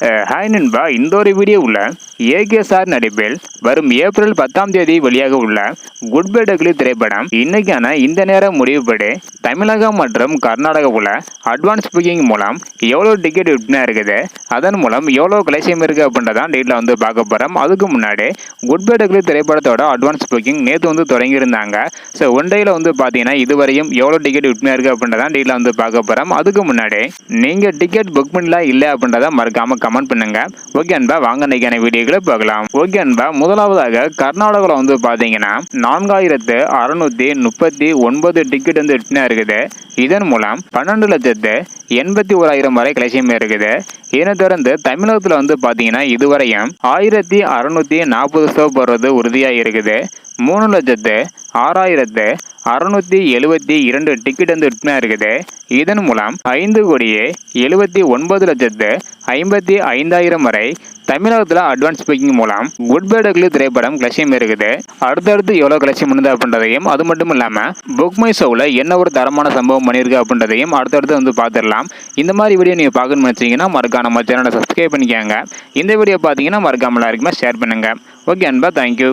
Hi நண்பா. இந்த ஒரு வீடியோவில் ஏகே சார் நடிப்பில் வரும் ஏப்ரல் பத்தாம் தேதி வெளியாக உள்ள குட் பை டக்லி திரைப்படம் இன்னைக்கான இந்த நேரம் முடிவுபடி தமிழகம் மற்றும் கர்நாடகாவில் அட்வான்ஸ் புக்கிங் மூலம் எவ்வளோ டிக்கெட் விற்பனை இருக்குது? அதன் மூலம் எவ்வளோ கலெக்ஷன் இருக்குது அப்படின்றதான் டீட்டில் வந்து பார்க்க போகிறோம் அதுக்கு முன்னாடி குட் பை டக்லி திரைப்படத்தோட அட்வான்ஸ் புக்கிங் நேற்று வந்து தொடங்கியிருந்தாங்க. ஸோ ஒன் டேயில் வந்து பார்த்தீங்கன்னா இதுவரையும் எவ்வளோ டிக்கெட் விற்பனை இருக்குது அப்படின்றதான் டீட்டில் வந்து பார்க்க போகிறோம் அதுக்கு முன்னாடி நீங்கள் டிக்கெட் புக் பண்ணல இல்லை அப்படின்றத மறக்காமல் கமெண்ட் பண்ணுங்க. ஓகே அன்பா வாங்க இன்னைக்கான வீடியோக்களை பார்க்கலாம் ஓகே அன்பா முதலாவதாக கர்நாடகாவில் வந்து பார்த்தீங்கன்னா நான்காயிரத்து அறுநூத்தி முப்பத்தி ஒன்பது டிக்கெட் வந்து விற்பனை இருக்குது. இதன் மூலம் பன்னெண்டு லட்சத்து எண்பத்தி ஓராயிரம் வரை கலெக்ஷன் இருக்குது. இதனை தொடர்ந்து தமிழகத்தில் வந்து பார்த்தீங்கன்னா இதுவரையும் ஆயிரத்தி அறுநூத்தி நாற்பது ஷோ போடுறது உறுதியாக இருக்குது. மூணு லட்சத்து ஆறாயிரத்து அறுநூத்தி எழுபத்தி இரண்டு டிக்கெட் வந்து விற்பனை இருக்குது. இதன் மூலம் ஐந்து கோடியே எழுபத்தி ஒன்பது லட்சத்து ஐம்பத்தி ஐந்தாயிரம் வரை தமிழகத்தில் அட்வான்ஸ் புக்கிங் மூலம் குட் பை டக்லி திரைப்படம் கிளசியம் இருக்குது அடுத்தடுத்து எவ்வளோ கிளசியம் பண்ணுது அப்படின்றதையும் அது மட்டும் இல்லாமல் புக் மை ஷோவில் என்ன ஒரு தரமான சம்பவம் பண்ணியிருக்கு அப்படின்றதையும் அடுத்தடுத்து வந்து பார்த்துடலாம். இந்த மாதிரி வீடியோ நீங்கள் பார்க்கணும்னு நினச்சிங்கன்னா மறக்காம நம்ம சேனலை சப்ஸ்கிரைப் பண்ணிக்கோங்க. இந்த வீடியோ பார்த்தீங்கன்னா மறக்காமல் எல்லாருக்குமே ஷேர் பண்ணுங்கள் ஓகே அன்பா தேங்க்யூ